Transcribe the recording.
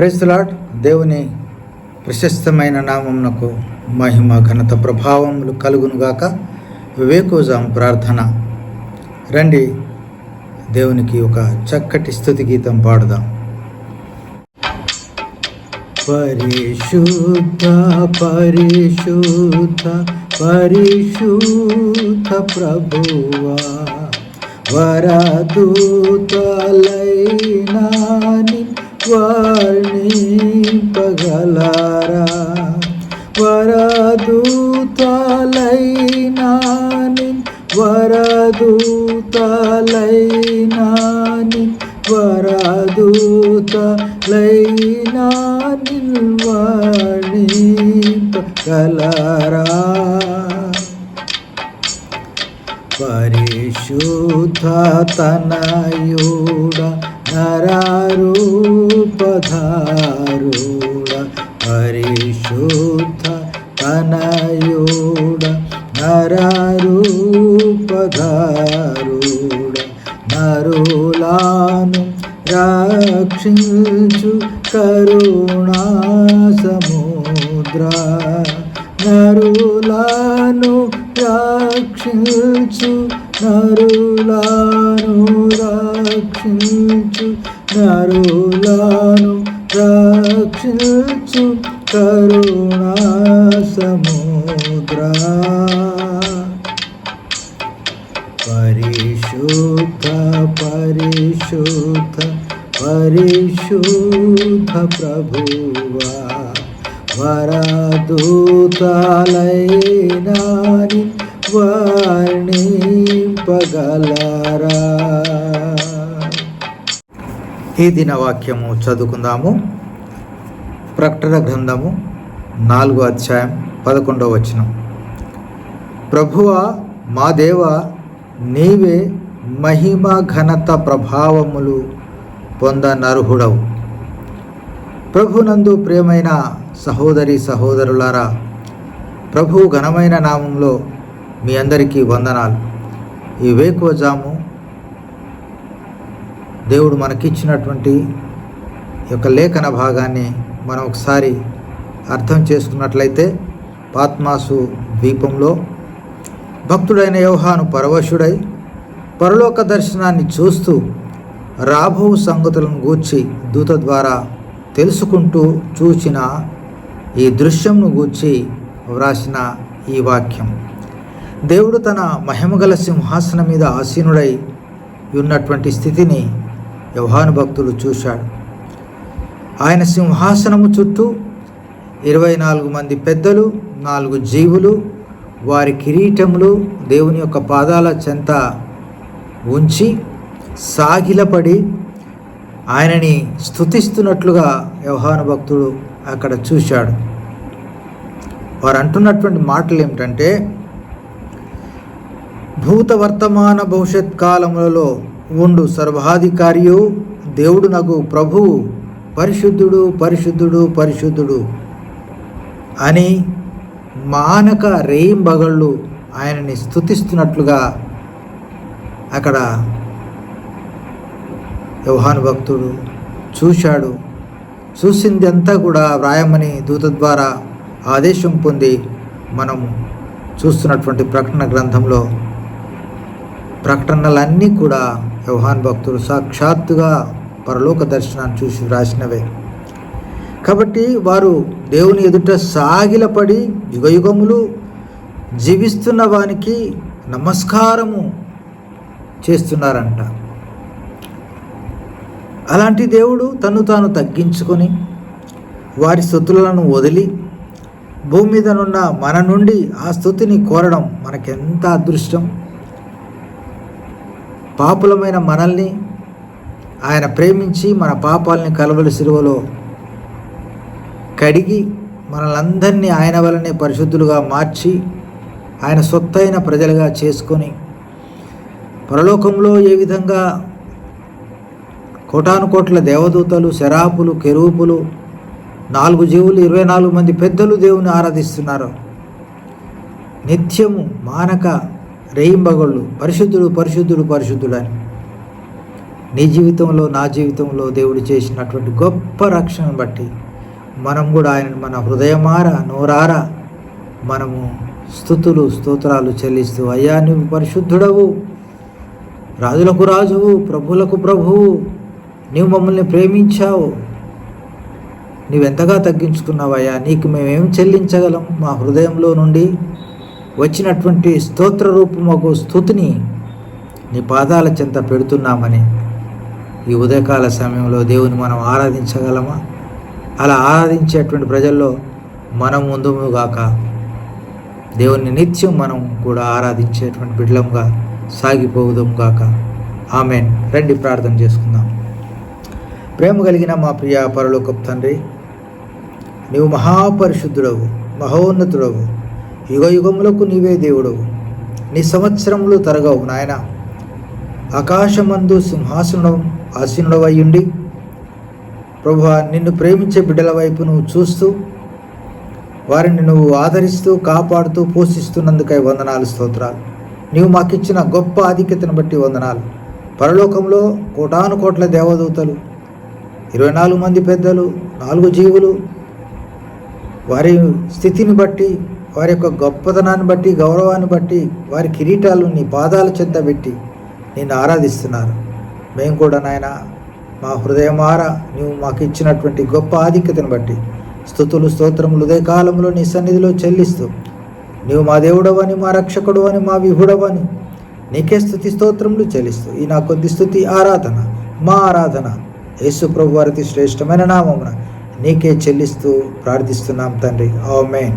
ప్రైజ్లాడ్ దేవుని ప్రశస్తమైన నామమునకు మహిమ ఘనత ప్రభావములు కలుగునుగాక వివేకోజాం ప్రార్థన. రండి దేవునికి ఒక చక్కటి స్థుతి గీతం పాడుదాం. పరిశుద్ధ పరిశుద్ధ పరిశుద్ధ ప్రభువా వరదూతలైనాని వర్ణింపగలరా? వరదూతలైనాని వరదూతలైనాని వరదూతలైనాని వర్ణింపగలరా? పరిశుద్ధ తనయుడ నరారూపధారుడ పరిశుద్ధ తనయుడ నరారూపధారుడ నరులాను రక్షించు కరుణా సముద్ర నరులాను రక్షించు నరులాను రక్షించు నరులాను రక్షించు కరుణా సముద్ర పరిశుద్ధ పరిశుద్ధ పరిశుద్ధ ప్రభువా వరదూతలైనాని వర్ణింపగలరా? ఈ దిన వాక్యము చదువుకుందాము. ప్రకటన గ్రంథము నాలుగో అధ్యాయం పదకొండవ వచనం. ప్రభువ మా దేవ నీవే మహిమ ఘనత ప్రభావములు పొందనర్హుడవు. ప్రభునందు ప్రియమైన సహోదరి సహోదరులారా ప్రభు ఘనమైన నామంలో మీ అందరికీ వందనాలు. ఈ వేకువజాము దేవుడు మనకిచ్చినటువంటి యొక్క లేఖన భాగాన్ని మనం ఒకసారి అర్థం చేసుకున్నట్లయితే పాత్మాసు ద్వీపంలో భక్తుడైన యోహాను పరవశుడై పరలోక దర్శనాన్ని చూస్తూ రాబో సంగతులను గూర్చి దూత ద్వారా తెలుసుకుంటూ చూచిన ఈ దృశ్యంను గూర్చి వ్రాసిన ఈ వాక్యం. దేవుడు తన మహిమగల సింహాసనం మీద ఆసీనుడై ఉన్నటువంటి స్థితిని యోహాను భక్తులు చూశాడు ఆయన సింహాసనము చుట్టూ ఇరవై నాలుగు మంది పెద్దలు నాలుగు జీవులు వారి కిరీటములు దేవుని యొక్క పాదాల చెంత ఉంచి సాగిలపడి ఆయనని స్థుతిస్తున్నట్లుగా వ్యవహాన భక్తుడు అక్కడ చూశాడు. వారు అంటున్నటువంటి మాటలు ఏమిటంటే భూత వర్తమాన భవిష్యత్ కాలములలో ఉండు సర్వాధికారియు. దేవుడు నగు ప్రభువు పరిశుద్ధుడు పరిశుద్ధుడు పరిశుద్ధుడు అని మానక రేయింబగళ్ళు ఆయనని స్థుతిస్తున్నట్లుగా అక్కడ యోహాను భక్తుడు చూశాడు. చూసింది అంతా కూడా వ్రాయమని దూత ద్వారా ఆదేశం పొంది మనం చూస్తున్నటువంటి ప్రకటన గ్రంథంలో ప్రకటనలన్నీ కూడా యోహాన్ భక్తుడు సాక్షాత్తుగా పరలోక దర్శనాన్ని చూసి వ్రాసినవే. కాబట్టి వారు దేవుని ఎదుట సాగిలపడి యుగయుగములు జీవిస్తున్న వానికి నమస్కారము చేస్తున్నారంట. అలాంటి దేవుడు తను తాను తగ్గించుకొని వారి స్థుతులను వదిలి భూమి మీదనున్న మన నుండి ఆ స్థుతిని కోరడం మనకెంత అదృష్టం. పాపులమైన మనల్ని ఆయన ప్రేమించి మన పాపాలని కలవలి సిలువలో కడిగి మనలందరినీ ఆయన వలనే పరిశుద్ధులుగా మార్చి ఆయన సొత్తైన ప్రజలుగా చేసుకొని పరలోకంలో ఏ విధంగా కోటానుకోట్ల దేవదూతలు శరాపులు కెరూపులు నాలుగు జీవులు ఇరవై నాలుగు మంది పెద్దలు దేవుని ఆరాధిస్తున్నారు. నిత్యము మానక రేయింబగళ్ళు పరిశుద్ధుడు పరిశుద్ధుడు పరిశుద్ధుడు అని నీ జీవితంలో నా జీవితంలో దేవుడు చేసినటువంటి గొప్ప రక్షణను బట్టి మనం కూడా ఆయన మన హృదయమార నోరార మనము స్థుతులు స్తోత్రాలు చెల్లిస్తూ అయ్యా నువ్వు పరిశుద్ధుడవు రాజులకు రాజువు ప్రభులకు ప్రభువు నీవు మమ్మల్ని ప్రేమించావు నీవెంతగా తగ్గించుకున్నావయ్యా నీకు మేమేం చెల్లించగలం మా హృదయంలో నుండి? వచ్చినటువంటి స్తోత్ర రూపమకు స్థుతిని నీ పాదాల చెంత పెడుతున్నామని ఈ ఉదయకాల సమయంలో దేవుని మనం ఆరాధించగలమా? అలా ఆరాధించేటువంటి ప్రజల్లో మనం ముందుగాక దేవుని నిత్యం మనం కూడా ఆరాధించేటువంటి బిడ్డలంగా సాగిపోవుదాం గాక. ఆమెన్. రండి ప్రార్థన చేసుకుందాం. ప్రేమ కలిగిన మా ప్రియ పరలోకపు తండ్రి నీవు మహాపరిశుద్ధుడవు మహోన్నతుడవు. యుగ యుగములకు నీవే దేవుడు. నీ సంవత్సరములు తరగవు నాయన. ఆకాశమందు సింహాసనం ఆసీనుడవయ్యుండి ప్రభు నిన్ను ప్రేమించే బిడ్డల వైపు నువ్వు చూస్తూ వారిని నువ్వు ఆదరిస్తూ కాపాడుతూ పోషిస్తున్నందుకై వందనాలు స్తోత్రాలు. నీవు మాకిచ్చిన గొప్ప ఆధిక్యతను బట్టి వందనాలు. పరలోకంలో కోటాను కోట్ల దేవదూతలు ఇరవై నాలుగు మంది పెద్దలు నాలుగు జీవులు వారి స్థితిని బట్టి వారి యొక్క గొప్పతనాన్ని బట్టి గౌరవాన్ని బట్టి వారి కిరీటాలు నీ పాదాల చెంత పెట్టి నిన్ను ఆరాధిస్తున్నారు. మేము కూడా నాయన మా హృదయమార నీవు మాకు ఇచ్చినటువంటి గొప్ప ఆధిక్యతను బట్టి స్థుతులు స్తోత్రములు ఉదయ కాలంలో నీ సన్నిధిలో చెల్లిస్తూ నీవు మా దేవుడవని మా రక్షకుడు అని మా విహుడవని నీకే స్థుతి స్తోత్రములు చెల్లిస్తూ ఈ నా కొద్ది స్థుతి ఆరాధన మా ఆరాధన యేసు ప్రభు వారికి శ్రేష్టమైన నామమున నీకే చెల్లిస్తూ ప్రార్థిస్తున్నాం తండ్రి. ఆమెన్.